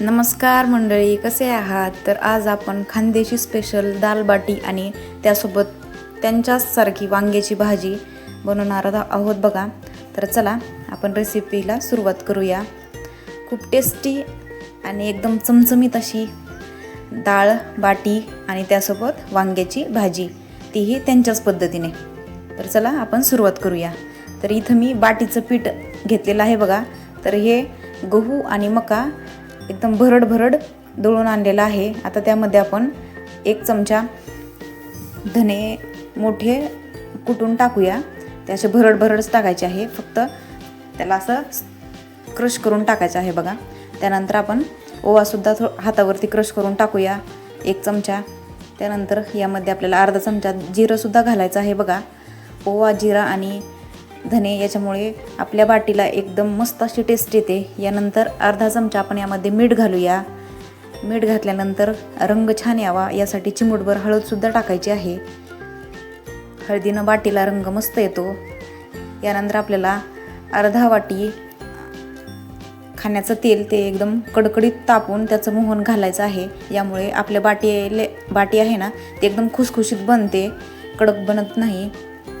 नमस्कार मंडळी कसे आहात? तर आज आपण खानदेशी स्पेशल दाल बाटी आणि त्यासोबत त्यांच्याचसारखी वांग्याची भाजी बनवणार आहोत बघा. तर चला आपण रेसिपीला सुरुवात करूया. खूप टेस्टी आणि एकदम चमचमीत अशी डाळ बाटी आणि त्यासोबत वांग्याची भाजी. तीही त्यांच्याच पद्धतीने. तर चला आपण सुरुवात करूया. तर इथं मी बाटीचं पीठ घेतलेलं आहे बघा. तर हे गहू आणि मका एकदम भरड भरड दळून आणलेलं आहे. आता त्यामध्ये आपण एक चमचा धने मोठे कुटून टाकूया. ते असे भरड भरडच टाकायचे आहे. फक्त त्याला असं क्रश करून टाकायचं आहे बघा. त्यानंतर आपण ओवासुद्धा थो हातावरती क्रश करून टाकूया. एक चमचा. त्यानंतर यामध्ये आपल्याला अर्धा चमचा जिरंसुद्धा घालायचं आहे बघा. ओवा जिरा आणि धने याच्यामुळे आपल्या बाटीला एकदम मस्त अशी टेस्ट येते. यानंतर अर्धा चमचा आपण यामध्ये मीठ घालूया. मीठ घातल्यानंतर रंग छान यावा. यासाठी चिमूटभर हळदसुद्धा टाकायची आहे. हळदीनं बाटीला रंग मस्त येतो. यानंतर आपल्याला अर्धा वाटी खाण्याचं तेल ते एकदम कडकडीत तापून त्याचं मोहन घालायचं आहे. यामुळे आपल्या बाटी बाटी आहे ना ते एकदम खुसखुशीत बनते. कडक बनत नाही.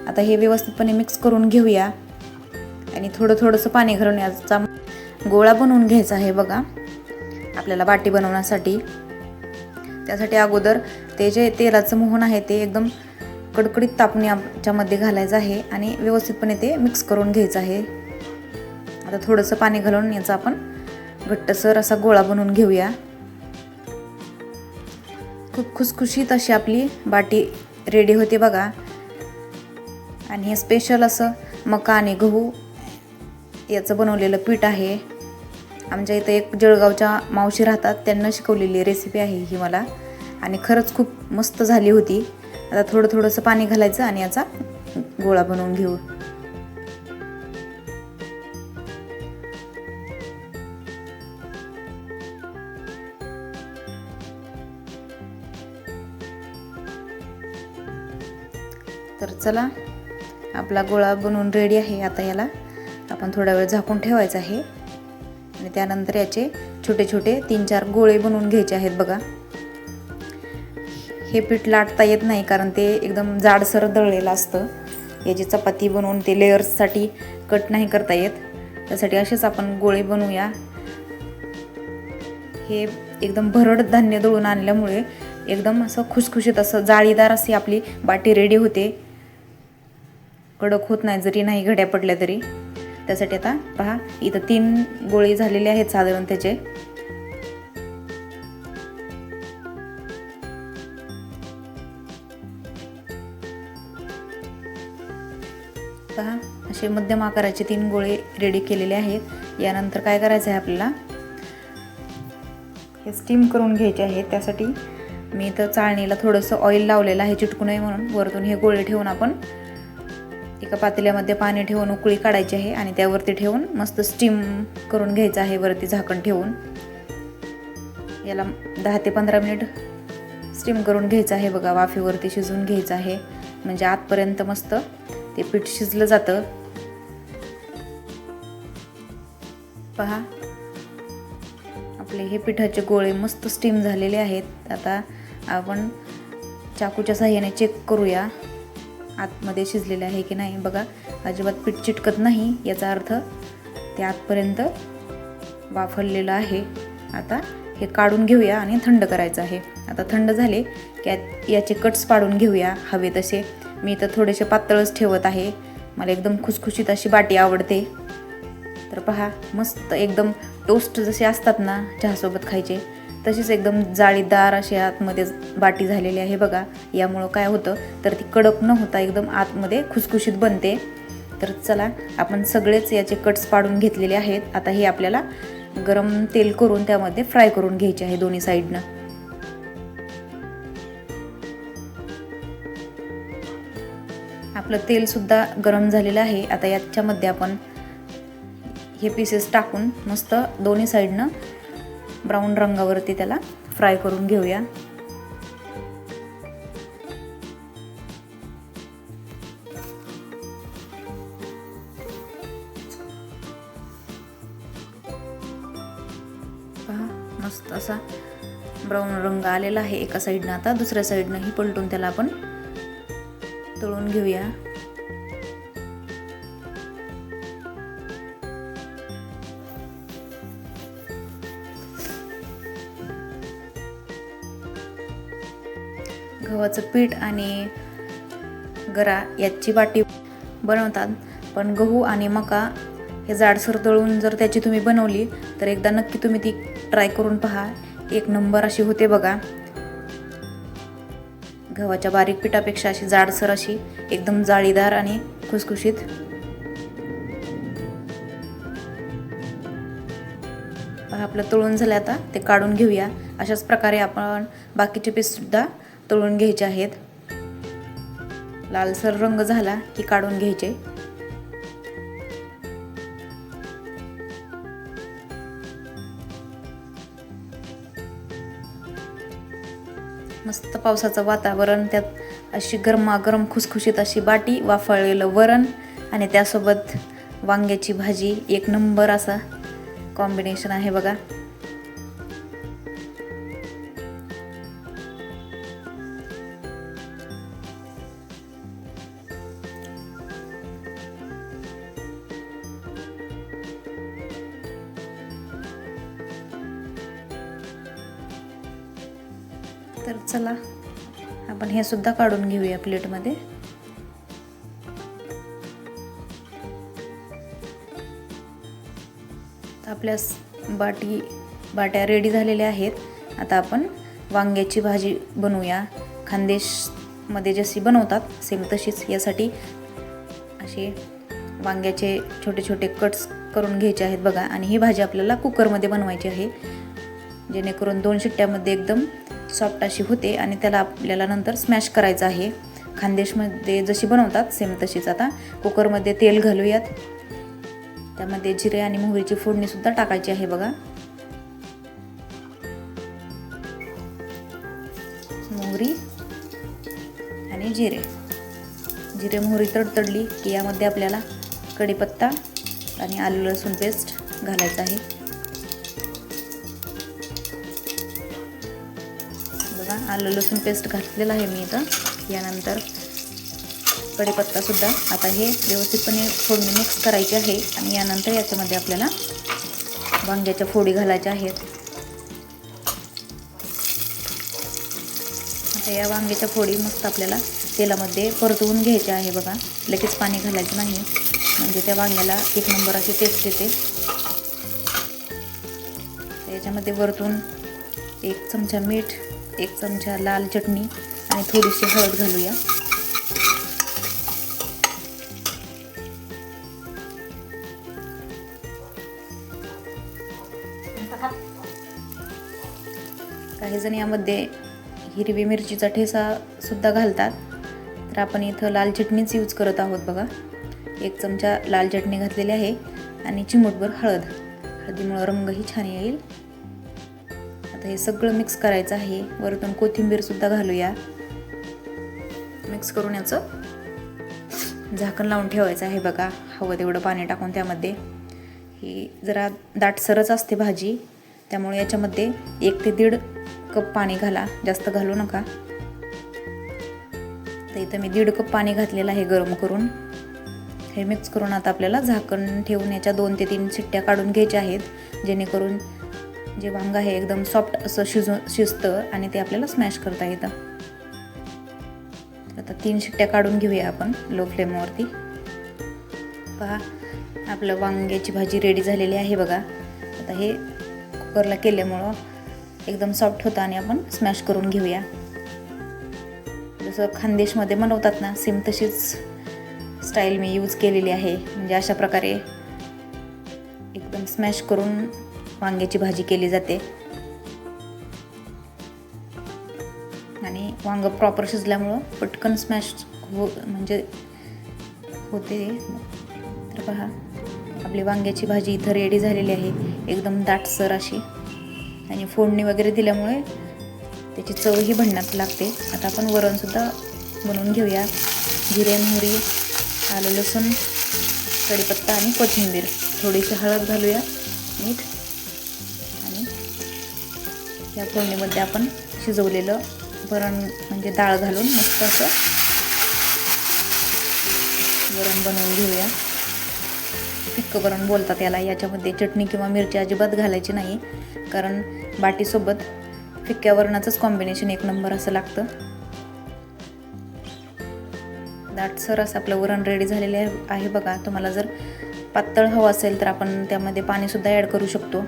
आता हे व्यवस्थितपणे मिक्स करून घेऊया. आणि थोडं थोडंसं पाणी घालून याचा गोळा बनवून घ्यायचा आहे बघा. आपल्याला बाटी बनवण्यासाठी. त्यासाठी अगोदर ते जे तेलाचं मोहन आहे ते एकदम कडकडीत तापणी आमच्यामध्ये घालायचं आहे आणि व्यवस्थितपणे ते मिक्स करून घ्यायचं आहे. आता थोडंसं पाणी घालून याचा आपण घट्टसर असा गोळा बनवून घेऊया. खूप खुसखुशीत अशी आपली बाटी रेडी होते बघा. आणि हे स्पेशल असं मका आणि गहू. याचं बनवलेलं पीठ आहे. आमच्या इथं एक जळगावच्या मावशी राहतात त्यांना शिकवलेली रेसिपी आहे ही मला. आणि खरंच खूप मस्त झाली होती. आता थोडं थोडंसं पाणी घालायचं आणि याचा गोळा बनवून घेऊ. तर चला आपला गोळा बनवून रेडी आहे आता याला. आपण थोडा वेळ झाकून ठेवायचा आहे. आणि त्यानंतर याचे छोटे छोटे तीन चार गोळे बनवून घ्यायचे आहेत बघा. हे पीठ लाटता येत नाही कारण ते एकदम जाडसर दळलेलं असतं. याची चपाती बनवून ते लेयर्ससाठी कट नाही करता येत. त्यासाठी असेच आपण गोळे बनवूया. हे एकदम भरड धान्य दळून आणल्यामुळे एकदम असं खुशखुशीत असं जाळीदार अशी आपली बाटी रेडी होते. कडक होत नाही जरी नाही घड्या पडल्या तरी. त्यासाठी आता पहा इथं तीन गोळे झालेले आहेत साधारण त्याचे. पहा असे मध्यम आकाराचे तीन गोळे रेडी केलेले आहेत. यानंतर काय करायचं आहे आपल्याला? हे स्टीम करून घ्यायचे आहेत. त्यासाठी मी इथं चाळणीला थोडंसं ऑइल लावलेलं आहे चिटकू नये म्हणून. वरतून हे गोळे ठेवून आपण एका पातेल्यामध्ये पाणी ठेवून उकळी काढायची आहे आणि त्यावरती ठेवून मस्त स्टीम करून घ्यायचं आहे. वरती झाकण ठेवून. याला दहा ते पंधरा मिनिट स्टीम करून घ्यायचं आहे. बघा वाफेवरती शिजवून घ्यायचं आहे. म्हणजे आतपर्यंत मस्त ते पीठ शिजलं जातं. पहा. आपले हे पिठाचे गोळे मस्त स्टीम झालेले आहेत. आता आपण चाकूच्या साह्याने चेक करूया. आतमध्ये शिजलेले आहे की नाही बघा. अजिबात पीठ चिटकत नाही याचा अर्थ ते आतपर्यंत वाफरलेलं आहे. आता हे काढून घेऊया आणि थंड करायचं आहे. आता थंड झाले की याचे कट्स पाडून घेऊया हवे तसे. मी इथं थोडेसे पातळच ठेवत आहे. मला एकदम खुसखुशीत अशी बाटी आवडते. तर पहा मस्त एकदम टोस्ट जसे असतात ना चहासोबत खायचे तशीच एकदम जाळीदार अशी आतमध्ये बाटी झालेली आहे बघा. यामुळं काय होतं? तर ती कडक न होता एकदम आतमध्ये खुसखुशीत बनते. तर चला आपण सगळेच याचे कट्स पाडून घेतलेले आहेत. आता हे आपल्याला गरम तेल करून त्यामध्ये फ्राय करून घ्यायचे आहे दोन्ही साईडनं आपलं तेलसुद्धा गरम झालेलं आहे. आता याच्यामध्ये आपण हे पीसेस टाकून मस्त दोन्ही साईडनं ब्राऊन रंगावरती त्याला फ्राय करून घेऊया. मस्त असा ब्राऊन रंग आलेला आहे एका साईडनं. आता दुसऱ्या साईडनंही पलटून त्याला आपण तळून घेऊया. गव्हाचं पीठ आणि गरा याची वाटी बनवतात. पण गहू आणि मका हे जाडसर तळून जर त्याची तुम्ही बनवली तर एकदा नक्की तुम्ही ती ट्राय करून पहा. एक नंबर अशी होते बघा. गव्हाच्या बारीक पिठापेक्षा अशी जाडसर अशी एकदम जाळीदार आणि खुसखुशीत. आपलं तळून झालं आता ते काढून घेऊया. अशाच प्रकारे आपण बाकीचे पीससुद्धा तळून घ्यायचे आहेत. लालसर रंग झाला की काढून घ्यायचे. मस्त पावसाचं वातावरण त्यात अशी गरमागरम खुसखुशीत अशी बाटी वाफळलेलं वरण आणि त्यासोबत वांग्याची भाजी. एक नंबर असा कॉम्बिनेशन आहे बघा. तर चला आपण हे सुद्धा काढून घेऊया प्लेटमध्ये. आपल्या बाटी बाट्या रेडी झालेल्या आहेत. आता आपण वांग्याची भाजी बनवूया. खानदेशमध्ये जशी बनवतात सेम तशीच यासाठी असे वांग्याचे छोटे छोटे कट्स करून घ्यायचे आहेत बघा. आणि ही भाजी आपल्याला कुकरमध्ये बनवायची आहे. जेणेकरून दोन शिट्ट्यामध्ये एकदम सॉफ्ट अशी होते आणि त्याला आपल्याला नंतर स्मॅश करायचं आहे. खानदेशमध्ये जशी बनवतात सेम तशीच आता. कुकरमध्ये तेल घालूयात. त्यामध्ये जिरे आणि मोहरीची फोडणीसुद्धा टाकायची आहे बघा. मोहरी आणि जिरे. जिरे मोहरी तडतडली की यामध्ये आपल्याला कढीपत्ता आणि आलू लसूण पेस्ट घालायचं आहे. आलं लसूण पेस्ट घातलेलं आहे मी इथं. यानंतर कढीपत्तासुद्धा आता हे व्यवस्थितपणे फोडणी मिक्स करायची आहे. आणि यानंतर याच्यामध्ये आपल्याला वांग्याच्या फोडी घालायच्या आहेत. आता या वांग्याच्या फोडी मस्त आपल्याला तेलामध्ये परतवून घ्यायच्या आहे बघा. लगेच पाणी घालायचं नाही. म्हणजे त्या वांग्याला एक नंबर अशी टेस्ट येते. याच्यामध्ये वरतून एक चमचा मीठ एक चमचा लाल चटणी आणि थोडीशी हळद घालूया. काही जण यामध्ये हिरवी मिरचीचा ठेसा सुद्धा घालतात. तर आपण इथं लाल चटणीच यूज करत आहोत बघा. एक चमचा लाल चटणी घातलेली आहे आणि चिमूटभर हळद. हळदीमुळं रंगही छान येईल. आता हे सगळं मिक्स करायचं आहे. वरतून कोथिंबीरसुद्धा घालूया. मिक्स करून याचं झाकण लावून ठेवायचं आहे बघा. हवं तेवढं पाणी टाकून त्यामध्ये. ही जरा दाटसरच असते भाजी. त्यामुळे याच्यामध्ये एक ते दीड कप पाणी घाला. जास्त घालू नका. तर इथं मी दीड कप पाणी घातलेलं आहे गरम करून. हे मिक्स करून आता आपल्याला झाकण ठेवून याच्या दोन ते तीन शिट्ट्या काढून घ्यायच्या आहेत. जेणेकरून जे वांग आहे एकदम सॉफ्ट असं शिजून शिजतं आणि ते आपल्याला स्मॅश करता येतं. आता तीन शिट्ट्या काढून घेऊया आपण लो फ्लेमवरती पहा आपलं वांग्याची भाजी रेडी झालेली आहे बघा. आता हे कुकरला केल्यामुळं एकदम सॉफ्ट होतं आणि आपण स्मॅश करून घेऊया. जसं खानदेशमध्ये बनवतात ना सेम तशीच स्टाईल मी यूज केलेली आहे. म्हणजे अशा प्रकारे एकदम स्मॅश करून वांग्याची भाजी केली जाते. आणि वांग प्रॉपर शिजल्यामुळं पटकन स्मॅश हो म्हणजे होते. तर पहा आपली वांग्याची भाजी इथं रेडी झालेली आहे. एकदम दाटसर अशी. आणि फोडणी वगैरे दिल्यामुळे त्याची चवही भंडण्यात लागते. आता आपण वरणसुद्धा बनवून घेऊया. जिरे मोहरी आलं लसूण कढीपत्ता आणि कोथिंबीर. थोडीशी हळद घालूया. मीठ. या फोडणीमध्ये आपण शिजवलेलं वरण म्हणजे डाळ घालून मस्त असं वरण बनवून घेऊया. फिक्क वरण बोलतात याला. याच्यामध्ये चटणी किंवा मिरची अजिबात घालायची नाही कारण बाटीसोबत फिक्क्या वरणाचंच कॉम्बिनेशन एक नंबर असं लागतं. दाटसर असं आपलं वरण रेडी झालेले आहे आहे बघा. तुम्हाला जर पातळ हवं असेल तर आपण त्यामध्ये पाणीसुद्धा ॲड करू शकतो.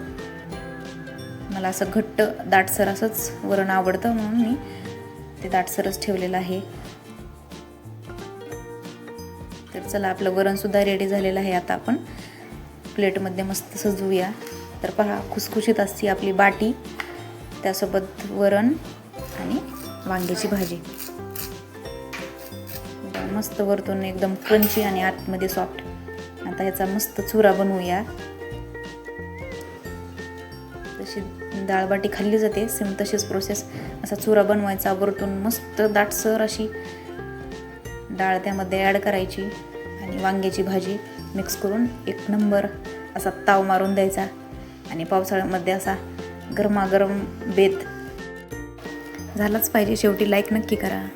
मला असं घट्ट दाटसर असंच वरण आवडतं म्हणून मी ते दाटसरच ठेवलेलं आहे. तर चला आपलं वरणसुद्धा रेडी झालेलं आहे आता आपण. प्लेटमध्ये मस्त सजवूया. तर पहा खुसखुशीत असते आपली बाटी. त्यासोबत वरण आणि वांग्याची भाजी. मस्त वरतून एकदम क्रंची आणि आतमध्ये सॉफ्ट आता ह्याचा मस्त चुरा बनवूया. जशी डाळबाटी खाल्ली जाते सेम तशीच प्रोसेस असा चुरा बनवायचा वरतून मस्त दाटसर अशी डाळ त्यामध्ये ॲड करायची आणि वांग्याची भाजी मिक्स करून एक नंबर असा ताव मारून द्यायचा आणि पावसाळ्यामध्ये असा गरमागरम बेत झालाच पाहिजे. शेवटी लाईक नक्की करा.